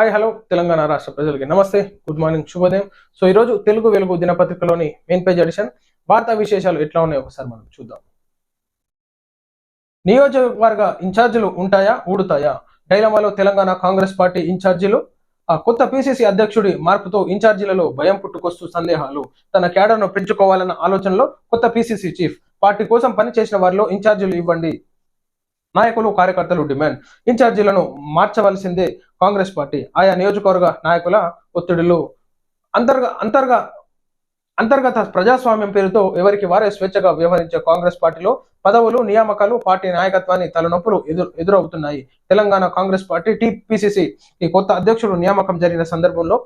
Hi hello Telangana రాష్ట్ర ప్రజలకి నమస్తే. గుడ్ మార్నింగ్ శుభోదయం. సో ఈరోజు తెలుగు వెలుగు దినపత్రికలోని మెయిన్ పేజ్ ఎడిషన్ వార్తా విశేషాలు ఎట్లా ఉన్నాయో ఒకసారి మనం చూద్దాం. నియోజకవర్గ ఇన్ఛార్జీలు ఉంటాయా? ఊడుతాయా? డైలమాలో తెలంగాణ కాంగ్రెస్ పార్టీ ఇన్ఛార్జీలు? ఆ కొత్త పిసిసి అధ్యక్షుడి మార్పుతో ఇన్ఛార్జీలలో భయం పుట్టుకొస్తూ సందేహాలు. తన క్యాడర్ను పెంచుకోవాలన్న ఆలోచనలో కొత్త పిసిసి చీఫ్ పార్టీ కోసం పనిచేసిన వారిలో ఇన్ఛార్జీలు ఇవ్వండి. నాయకులు కార్యకర్తలు డిమాండ్. ఇన్ఛార్జీలను మార్చవలసిందే కాంగ్రెస్ పార్టీ. ఆయా నియోజకవర్గ నాయకుల ఒత్తిడిలు అంతర్గ అంతర్గ అంతర్గత ప్రజాస్వామ్యం పేరుతో ఎవరికి వారే స్వేచ్ఛగా వ్యవహరించే కాంగ్రెస్ పార్టీలో పదవులు నియామకాలు పార్టీ నాయకత్వాన్ని తలనొప్పులు ఎదురు ఎదురవుతున్నాయి. తెలంగాణ కాంగ్రెస్ పార్టీ టిపిసిసి ఈ కొత్త అధ్యక్షుడు నియామకం జరిగిన సందర్భంలో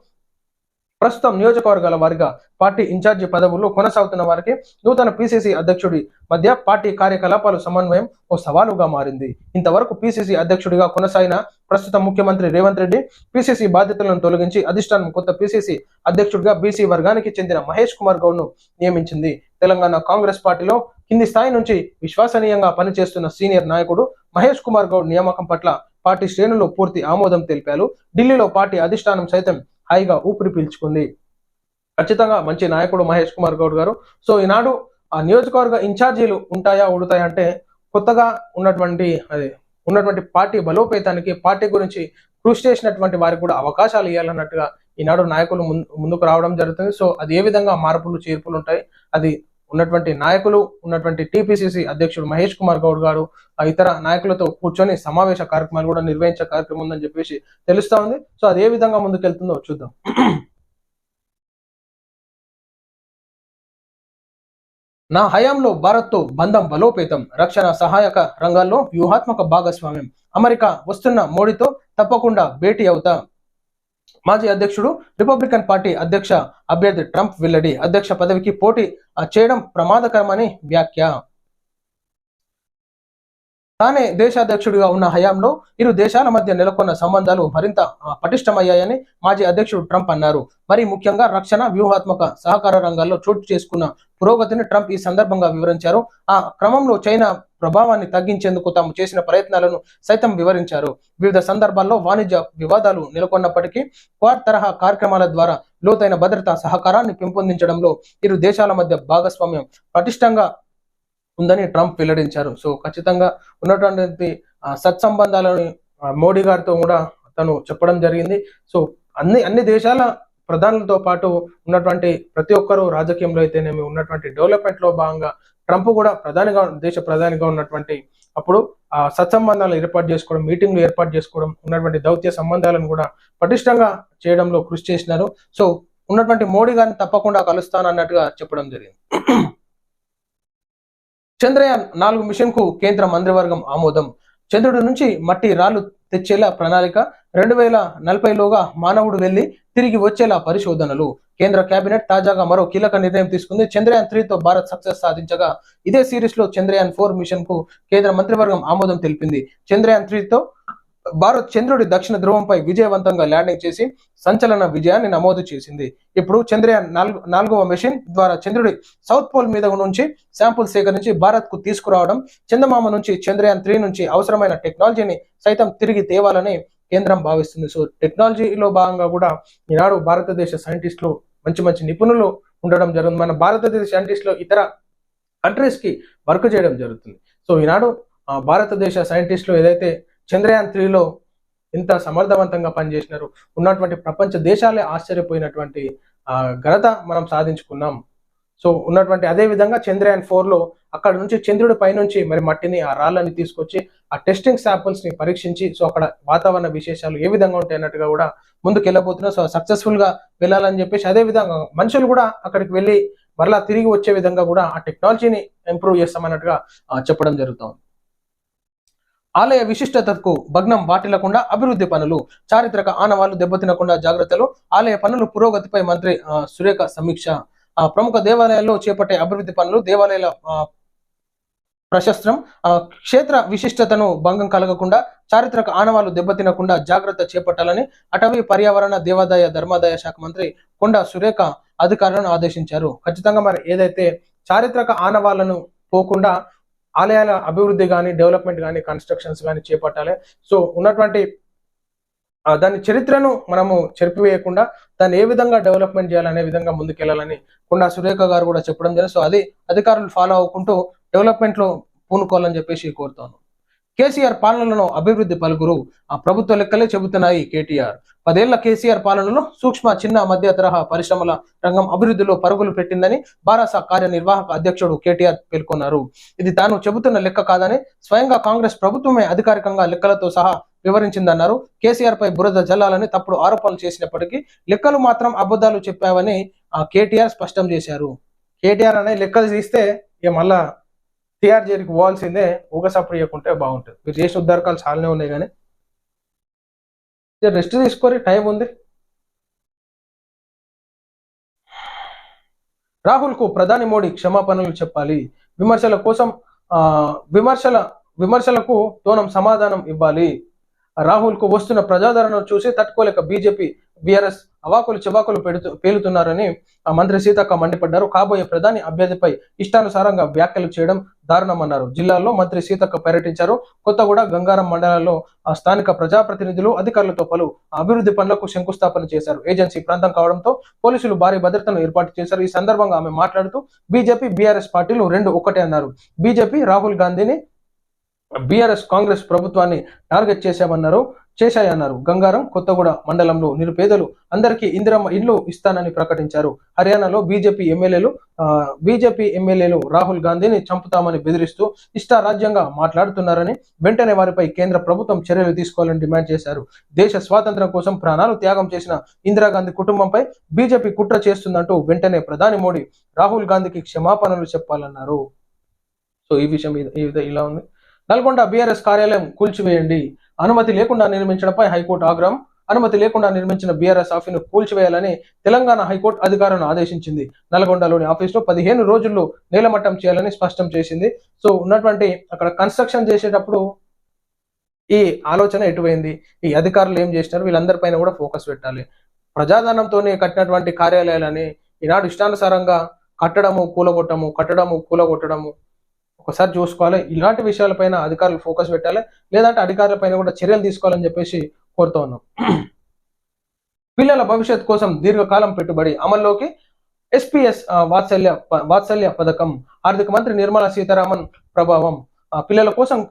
ప్రస్తుతం నియోజకవర్గాల వారిగా పార్టీ ఇన్ఛార్జి పదవుల్లో కొనసాగుతున్న వారికి నూతన పిసిసి అధ్యక్షుడి మధ్య పార్టీ కార్యకలాపాలు సమన్వయం ఓ సవాలుగా మారింది. ఇంతవరకు పిసిసి అధ్యక్షుడిగా కొనసాగిన ప్రస్తుత ముఖ్యమంత్రి రేవంత్ రెడ్డి పిసిసి బాధ్యతలను తొలగించి అధిష్టానం కొత్త పిసిసి అధ్యక్షుడిగా బీసీ వర్గానికి చెందిన మహేష్ కుమార్ గౌడ్ను నియమించింది. తెలంగాణ కాంగ్రెస్ పార్టీలో కింది స్థాయి నుంచి విశ్వసనీయంగా పనిచేస్తున్న సీనియర్ నాయకుడు మహేష్ కుమార్ గౌడ్ నియామకం పట్ల పార్టీ శ్రేణులు పూర్తి ఆమోదం తెలిపారు. ఢిల్లీలో పార్టీ అధిష్టానం సైతం హాయిగా ఊపిరి పీల్చుకుంది. ఖచ్చితంగా మంచి నాయకుడు మహేష్ కుమార్ గౌడ్ గారు. సో ఈనాడు ఆ నియోజకవర్గ ఇన్ఛార్జీలు ఉంటాయా ఉడతాయా అంటే కొత్తగా ఉన్నటువంటి అది ఉన్నటువంటి పార్టీ బలోపేతానికి పార్టీ గురించి కృషి చేసినటువంటి వారికి కూడా అవకాశాలు ఇవ్వాలన్నట్టుగా ఈనాడు నాయకులు ముందు ముందుకు రావడం జరుగుతుంది. సో అది ఏ విధంగా మార్పులు చేర్పులు ఉంటాయి అది ఉన్నటువంటి నాయకులు ఉన్నటువంటి టిపిసిసి అధ్యక్షుడు మహేష్ కుమార్ గౌడ్ గారు ఇతర నాయకులతో కూర్చొని సమావేశ కార్యక్రమాలు కూడా నిర్వహించే కార్యక్రమం ఉందని చెప్పేసి తెలుస్తా ఉంది. సో అది ఏ విధంగా ముందుకెళ్తుందో చూద్దాం. నా హయాంలో భారత్తో బంధం బలోపేతం రక్షణ సహాయక రంగాల్లో వ్యూహాత్మక భాగస్వామ్యం. అమెరికా వస్తున్న మోడీతో తప్పకుండా భేటీ అవుతా. మాజీ అధ్యక్షుడు రిపబ్లికన్ పార్టీ అధ్యక్ష అభ్యర్థి ట్రంప్ వెల్లడి. అధ్యక్ష పదవికి పోటీ చేయడం ప్రమాదకరమని వ్యాఖ్య. తానే దేశాధ్యక్షుడిగా ఉన్న హయాంలో ఇరు దేశాల మధ్య నెలకొన్న సంబంధాలు మరింత పటిష్టమయ్యాయని మాజీ అధ్యక్షుడు ట్రంప్ అన్నారు. మరి ముఖ్యంగా రక్షణ వ్యూహాత్మక సహకార రంగాల్లో చోటు చేసుకున్న పురోగతిని ట్రంప్ ఈ సందర్భంగా వివరించారు. ఆ క్రమంలో చైనా ప్రభావాన్ని తగ్గించేందుకు తాము చేసిన ప్రయత్నాలను సైతం వివరించారు. వివిధ సందర్భాల్లో వాణిజ్య వివాదాలు నెలకొన్నప్పటికీ క్వాడ్ తరహా కార్యక్రమాల ద్వారా లోతైన భద్రతా సహకారాన్ని పెంపొందించడంలో ఇరు దేశాల మధ్య భాగస్వామ్యం పటిష్టంగా ఉందని ట్రంప్ వెల్లడించారు. సో ఖచ్చితంగా ఉన్నటువంటి సత్సంబంధాలను మోడీ గారితో కూడా తను చెప్పడం జరిగింది. సో అన్ని అన్ని దేశాల ప్రధానులతో పాటు ఉన్నటువంటి ప్రతి ఒక్కరూ రాజకీయంలో అయితేనేమి ఉన్నటువంటి డెవలప్మెంట్లో భాగంగా ట్రంప్ కూడా ప్రధానిగా దేశ ప్రధానిగా ఉన్నటువంటి అప్పుడు ఆ సత్సంబంధాలు ఏర్పాటు చేసుకోవడం మీటింగ్లు ఏర్పాటు చేసుకోవడం ఉన్నటువంటి దౌత్య సంబంధాలను కూడా పటిష్టంగా చేయడంలో కృషి చేసినారు. సో ఉన్నటువంటి మోడీ గారిని తప్పకుండా కలుస్తాను అన్నట్టుగా చెప్పడం జరిగింది. చంద్రయాన్ నాలుగు మిషన్కు కేంద్ర మంత్రివర్గం ఆమోదం. చంద్రుడి నుంచి మట్టి రాళ్ళు తెచ్చేలా ప్రణాళిక రెండు వేల నలభైలోగా మానవుడు వెళ్ళి తిరిగి వచ్చేలా పరిశోధనలు. కేంద్ర కేబినెట్ తాజాగా మరో కీలక నిర్ణయం తీసుకుంది. చంద్రయాన్ త్రీతో భారత్ సక్సెస్ సాధించగా ఇదే సిరీస్లో చంద్రయాన్ ఫోర్ మిషన్కు కేంద్ర మంత్రివర్గం ఆమోదం తెలిపింది. చంద్రయాన్ త్రీతో భారత్ చంద్రుడి దక్షిణ ధ్రువంపై విజయవంతంగా ల్యాండింగ్ చేసి సంచలన విజయాన్ని నమోదు చేసింది. ఇప్పుడు చంద్రయాన్ నాలుగు నాలుగవ మెషిన్ ద్వారా చంద్రుడి సౌత్ పోల్ మీద నుంచి శాంపుల్ సేకరించి భారత్కు తీసుకురావడం చందమామ నుంచి చంద్రయాన్ త్రీ నుంచి అవసరమైన టెక్నాలజీని సైతం తిరిగి తేవాలని కేంద్రం భావిస్తుంది. సో టెక్నాలజీలో భాగంగా కూడా ఈనాడు భారతదేశ సైంటిస్టులు మంచి మంచి నిపుణులు ఉండడం జరుగుతుంది. మన భారతదేశ సైంటిస్టులు ఇతర కంట్రీస్కి వర్క్ చేయడం జరుగుతుంది. సో ఈనాడు ఆ, భారతదేశ సైంటిస్టులు ఏదైతే చంద్రయాన్ త్రీలో ఎంత సమర్థవంతంగా పనిచేసినారు. ఉన్నటువంటి ప్రపంచ దేశాలే ఆశ్చర్యపోయినటువంటి ఘనత మనం సాధించుకున్నాం. సో ఉన్నటువంటి అదే విధంగా చంద్రయాన్ ఫోర్లో అక్కడ నుంచి చంద్రుడి పైనుంచి మరి మట్టిని ఆ రాళ్ళని తీసుకొచ్చి ఆ టెస్టింగ్ శాంపుల్స్ని పరీక్షించి సో అక్కడ వాతావరణ విశేషాలు ఏ విధంగా ఉంటాయి అన్నట్టుగా కూడా ముందుకు వెళ్ళబోతున్నారు సో సక్సెస్ఫుల్గా వెళ్ళాలని చెప్పేసి అదే విధంగా మనుషులు కూడా అక్కడికి వెళ్ళి మరలా తిరిగి వచ్చే విధంగా కూడా ఆ టెక్నాలజీని ఇంప్రూవ్ చేస్తామన్నట్టుగా చెప్పడం జరుగుతుంది. ఆలయ విశిష్టతకు భగ్నం వాటిల్లకుండా అభివృద్ధి పనులు చారిత్రక ఆనవాళ్ళు దెబ్బతినకుండా జాగ్రత్తలు ఆలయ పనులు పురోగతిపై మంత్రి సురేఖ సమీక్ష. ప్రముఖ దేవాలయాల్లో చేపట్టే అభివృద్ధి పనులు దేవాలయాల ప్రశస్త్రం క్షేత్ర విశిష్టతను భంగం కలగకుండా చారిత్రక ఆనవాళ్ళు దెబ్బతినకుండా జాగ్రత్త చేపట్టాలని అటవీ పర్యావరణ దేవాదాయ ధర్మాదాయ శాఖ మంత్రి కొండ సురేఖ అధికారులను ఆదేశించారు. ఖచ్చితంగా మరి ఏదైతే చారిత్రక ఆనవాళ్ళను పోకుండా ఆలయాల అభివృద్ధి కానీ డెవలప్మెంట్ కానీ కన్స్ట్రక్షన్స్ కానీ చేపట్టాలి. సో ఉన్నటువంటి దాని చరిత్రను మనము చెరిపివేయకుండా దాన్ని ఏ విధంగా డెవలప్మెంట్ చేయాలనే విధంగా ముందుకెళ్ళాలని కొండా సురేఖ గారు కూడా చెప్పడం జరిగింది. సో అది అధికారులు ఫాలో అవ్వకుంటూ డెవలప్మెంట్లో పూనుకోవాలని చెప్పేసి కోరుతాను. కేసీఆర్ పాలనలో అభివృద్ధి పలుకురు. ఆ ప్రభుత్వ లెక్కలే చెబుతున్నాయి కేటీఆర్. పదేళ్ళ కేసీఆర్ పాలనలో సూక్ష్మ చిన్న మధ్య తరహా పరిశ్రమల రంగం అభివృద్ధిలో పరుగులు పెట్టిందని బారాస కార్యనిర్వాహక అధ్యక్షుడు కేటీఆర్ పేర్కొన్నారు. ఇది తాను చెబుతున్న లెక్క కాదని స్వయంగా కాంగ్రెస్ ప్రభుత్వమే అధికారికంగా లెక్కలతో సహా వివరించిందన్నారు. కేసీఆర్ పై బురద జల్లాలని తప్పుడు ఆరోపణలు చేసినప్పటికీ లెక్కలు మాత్రం అబద్ధాలు చెప్పావని ఆ కేటీఆర్ స్పష్టం చేశారు. కేటీఆర్ అనే లెక్కలు తీస్తే ఇక మళ్ళా టీఆర్జీకి పోవాల్సిందే ఊగసప్పుడు చేయకుంటే బాగుంటుంది. మీరు చేసిన ఉద్దారకాలు చాలానే ఉన్నాయి కానీ. రెస్ట్ తీసుకోరి టైం ఉంది. రాహుల్కు ప్రధాని మోడీ క్షమాపణలు చెప్పాలి. విమర్శల కోసం ఆ విమర్శల విమర్శలకు తోనం సమాధానం ఇవ్వాలి. రాహుల్కు వస్తున్న ప్రజాదరణను చూసి తట్టుకోలేక బీజేపీ బీఆర్ఎస్ అవాకులు చివాకులు పెడుతూ పేలుతున్నారని ఆ మంత్రి సీతక్క మండిపడ్డారు. కాబోయే ప్రధాని అభ్యర్థిపై ఇష్టానుసారంగా వ్యాఖ్యలు చేయడం దారుణమన్నారు. జిల్లాల్లో మంత్రి సీతక్క పర్యటించారు. కొత్తగూడ గంగారం మండలాల్లో ఆ స్థానిక ప్రజాప్రతినిధులు అధికారులతో పలు అభివృద్ధి పనులకు శంకుస్థాపన చేశారు. ఏజెన్సీ ప్రాంతం కావడంతో పోలీసులు భారీ భద్రతను ఏర్పాటు చేశారు. ఈ సందర్భంగా ఆమె మాట్లాడుతూ బీజేపీ బీఆర్ఎస్ పార్టీలు రెండు ఒక్కటే అన్నారు. బీజేపీ రాహుల్ గాంధీని బీఆర్ఎస్ కాంగ్రెస్ ప్రభుత్వాన్ని టార్గెట్ చేశామన్నారు చేశాయన్నారు. గంగారం కొత్తగూడ మండలంలో నిరుపేదలు అందరికీ ఇందిరమ్మ ఇండ్లు ఇస్తానని ప్రకటించారు. హర్యానాలో బీజేపీ ఎమ్మెల్యేలు బీజేపీ ఎమ్మెల్యేలు రాహుల్ గాంధీని చంపుతామని బెదిరిస్తూ ఇష్టారాజ్యంగా మాట్లాడుతున్నారని వెంటనే వారిపై కేంద్ర ప్రభుత్వం చర్యలు తీసుకోవాలని డిమాండ్ చేశారు. దేశ స్వాతంత్ర్యం కోసం ప్రాణాలు త్యాగం చేసిన ఇందిరాగాంధీ కుటుంబంపై బీజేపీ కుట్ర చేస్తుందంటూ వెంటనే ప్రధాని మోడీ రాహుల్ గాంధీకి క్షమాపణలు చెప్పాలన్నారు. సో ఈ విషయం ఈ ఇలా ఉంది. నల్గొండ బీఆర్ఎస్ కార్యాలయం కూల్చివేయండి. అనుమతి లేకుండా నిర్మించడంపై హైకోర్టు ఆగ్రహం. అనుమతి లేకుండా నిర్మించిన బీఆర్ఎస్ ఆఫీసును కూల్చివేయాలని తెలంగాణ హైకోర్టు అధికారులను ఆదేశించింది. నల్గొండలోని ఆఫీసులో పదిహేను రోజుల్లో నేలమట్టం చేయాలని స్పష్టం చేసింది. సో ఉన్నటువంటి అక్కడ కన్స్ట్రక్షన్ చేసేటప్పుడు ఈ ఆలోచన ఎటువైంది? ఈ అధికారులు ఏం చేసినారు? వీళ్ళందరిపైన కూడా ఫోకస్ పెట్టాలి. ప్రజాధనంతోనే కట్టినటువంటి కార్యాలయాలని ఈనాడు ఇష్టానుసారంగా కట్టడము కూలగొట్టము కట్టడము కూలగొట్టడము ఒకసారి చూసుకోవాలి. ఇలాంటి విషయాలపైన అధికారులు ఫోకస్ పెట్టాలి. లేదంటే అధికారులపైన కూడా చర్యలు తీసుకోవాలని చెప్పేసి కోరుతా ఉన్నాం. పిల్లల భవిష్యత్ కోసం దీర్ఘకాలం పెట్టుబడి అమల్లోకి ఎస్పీఎస్ వాత్సల్య ప- వాత్సల్య పథకం ఆర్థిక మంత్రి నిర్మలా సీతారామన్ ప్రభావం ఆ, పిల్లల కోసం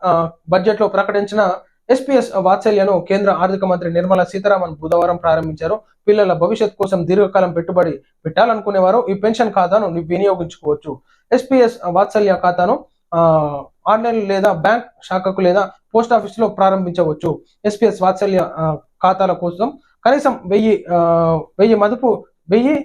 బడ్జెట్లో ప్రకటించిన ఎస్పీఎస్ వాత్సల్యను కేంద్ర ఆర్థిక మంత్రి నిర్మలా సీతారామన్ బుధవారం ప్రారంభించారు. పిల్లల భవిష్యత్ కోసం దీర్ఘకాలం పెట్టుబడి పెట్టాలనుకునేవారు ఈ పెన్షన్ ఖాతాను వినియోగించుకోవచ్చు. ఎస్పీఎస్ వాత్సల్య ఖాతాను ఆన్లైన్ లేదా బ్యాంక్ శాఖకు లేదా పోస్ట్ ఆఫీసులో ప్రారంభించవచ్చు. ఎస్పీఎస్ వాత్సల్య ఖాతాల కోసం కనీసం వెయ్యి వెయ్యి మదుపు వెయ్యి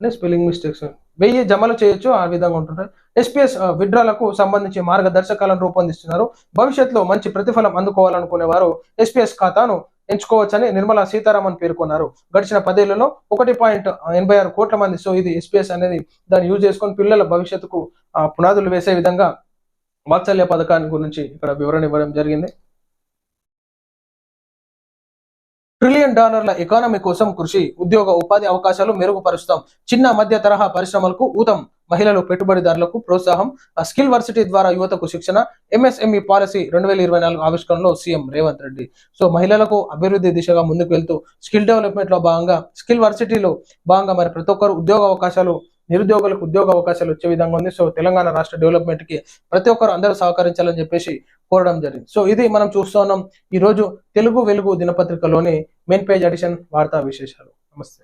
స్పెల్లింగ్ మిస్టేక్స్ వెయ్యి జమలు చేయొచ్చు ఆ విధంగా ఉంటుంటారు ఎస్పీఎస్ విడ్రాలకు సంబంధించి మార్గదర్శకాలను రూపొందిస్తున్నారు. భవిష్యత్తులో మంచి ప్రతిఫలం అందుకోవాలనుకునే వారు ఎస్పీఎస్ ఖాతాను ఎంచుకోవచ్చని నిర్మలా సీతారామన్ పేర్కొన్నారు. గడిచిన పదేళ్ళలో ఒకటి పాయింట్ ఎనభై ఆరు కోట్ల మంది సో ఇది ఎస్పీఎస్ అనేది దాన్ని యూజ్ చేసుకొని పిల్లల భవిష్యత్తుకు పునాదులు వేసే విధంగా వాత్సల్య పథకాన్ని గురించి ఇక్కడ వివరణ ఇవ్వడం జరిగింది. ట్రిలియన్ డాలర్ల ఎకానమీ కోసం కృషి ఉద్యోగ ఉపాధి అవకాశాలు మెరుగుపరుస్తాం. చిన్న మధ్య తరహా పరిశ్రమలకు ఊతం. మహిళలు పెట్టుబడిదారులకు ప్రోత్సాహం. ఆ స్కిల్ వర్సిటీ ద్వారా యువతకు శిక్షణ. ఎంఎస్ఎంఈ పాలసీ రెండు వేల ఇరవై నాలుగు ఆవిష్కరణలో సీఎం రేవంత్ రెడ్డి. సో మహిళలకు అభివృద్ధి దిశగా ముందుకు వెళ్తూ స్కిల్ డెవలప్మెంట్లో భాగంగా స్కిల్ వర్సిటీలో భాగంగా మరి ప్రతి ఒక్కరు ఉద్యోగ అవకాశాలు నిరుద్యోగులకు ఉద్యోగ అవకాశాలు వచ్చే విధంగా ఉంది. సో తెలంగాణ రాష్ట్ర డెవలప్మెంట్కి ప్రతి ఒక్కరు అందరూ సహకరించాలని చెప్పేసి కోరడం జరిగింది. సో ఇది మనం చూస్తూ ఉన్నాం ఈ రోజు తెలుగు వెలుగు దినపత్రికలోని మెయిన్ పేజ్ ఎడిషన్ వార్తా విశేషాలు. నమస్తే.